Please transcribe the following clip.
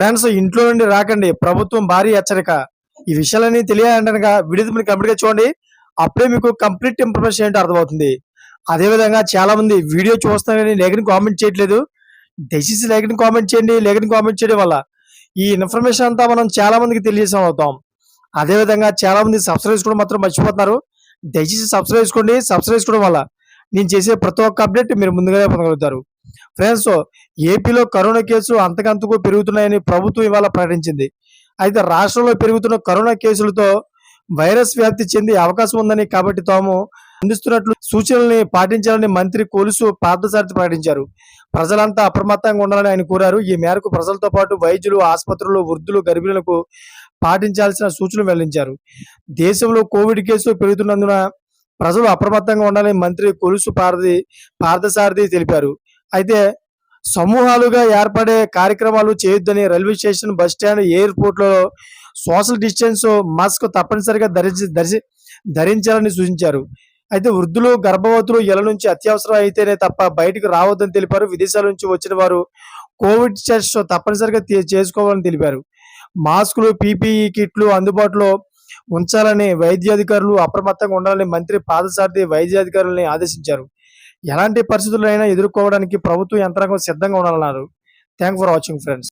Friends ఇంట్లో నుండి రాకండి. ప్రభుత్వం భారీ హెచ్చరిక. ఈ విషయాలన్నీ తెలియాలంటనగా వీడియో మీరు కంప్లీట్గా చూడండి. అప్పుడే మీకు కంప్లీట్ ఇన్ఫర్మేషన్ ఏంటో అర్థమవుతుంది. అదే విధంగా చాలా మంది వీడియో కానీ లేఖని కామెంట్ చేయట్లేదు. దయచేసి లేఖని కామెంట్ చేయండి. లేఖని కామెంట్ చేయడం వల్ల ఈ ఇన్ఫర్మేషన్ అంతా మనం చాలా మందికి తెలియజేసాం అవుతాం. అదే విధంగా చాలా మంది సబ్స్క్రైబ్ చేసుకోవడం మాత్రం మర్చిపోతున్నారు. దయచేసి సబ్స్క్రైబ్ చేసుకోండి. సబ్స్క్రైబ్ చేసుకోవడం వల్ల నేను చేసే ప్రతి ఒక్క అప్డేట్ మీరు ముందుగానే పొందగలుగుతారు. ఫ్రెండ్స్ ఏపీలో కరోనా కేసు అంతకంతకు పెరుగుతున్నాయని ప్రభుత్వం ఇవాళ ప్రకటించింది. అయితే రాష్ట్రంలో పెరుగుతున్న కరోనా కేసులతో వైరస్ వ్యాప్తి చెందే అవకాశం ఉందని కాబట్టి తాము అందిస్తున్నట్లు సూచనల్ని పాటించాలని మంత్రి కొలుసు పార్థసారథి ప్రకటించారు. ప్రజలంతా అప్రమత్తంగా ఉండాలని ఆయన కోరారు. ఈ మేరకు ప్రజలతో పాటు వైద్యులు ఆసుపత్రులు వృద్ధులు గర్భిణులకు పాటించాల్సిన సూచనలు వెల్లించారు దేశంలో కోవిడ్ కేసులు పెరుగుతున్నందున ప్రజలు అప్రమత్తంగా ఉండాలని మంత్రి కొలుసు పార్థి పార్థసారథి తెలిపారు. అయితే సమూహాలుగా ఏర్పడే కార్యక్రమాలు చేయొద్దని రైల్వే స్టేషన్ బస్ స్టాండ్ ఎయిర్పోర్ట్లో సోషల్ డిస్టెన్స్ మాస్క్ తప్పనిసరిగా ధరించి ధరించి ధరించాలని సూచించారు. అయితే వృద్ధులు గర్భవతులు ఇళ్ళ నుంచి అత్యవసరం అయితేనే తప్ప బయటకు రావద్దని తెలిపారు. విదేశాల నుంచి వచ్చిన వారు కోవిడ్ టెస్ట్ తప్పనిసరిగా చేసుకోవాలని తెలిపారు. మాస్కులు పీపీఈ కిట్లు అందుబాటులో ఉంచాలని వైద్యాధికారులు అప్రమత్తంగా ఉండాలని మంత్రి పాదసారథి వైద్యాధికారులని ఆదేశించారు. ఎలాంటి పరిస్థితులైనా ఎదుర్కోవడానికి ప్రభుత్వ యంత్రాంగం సిద్ధంగా ఉండాలన్నారు. Thank for watching friends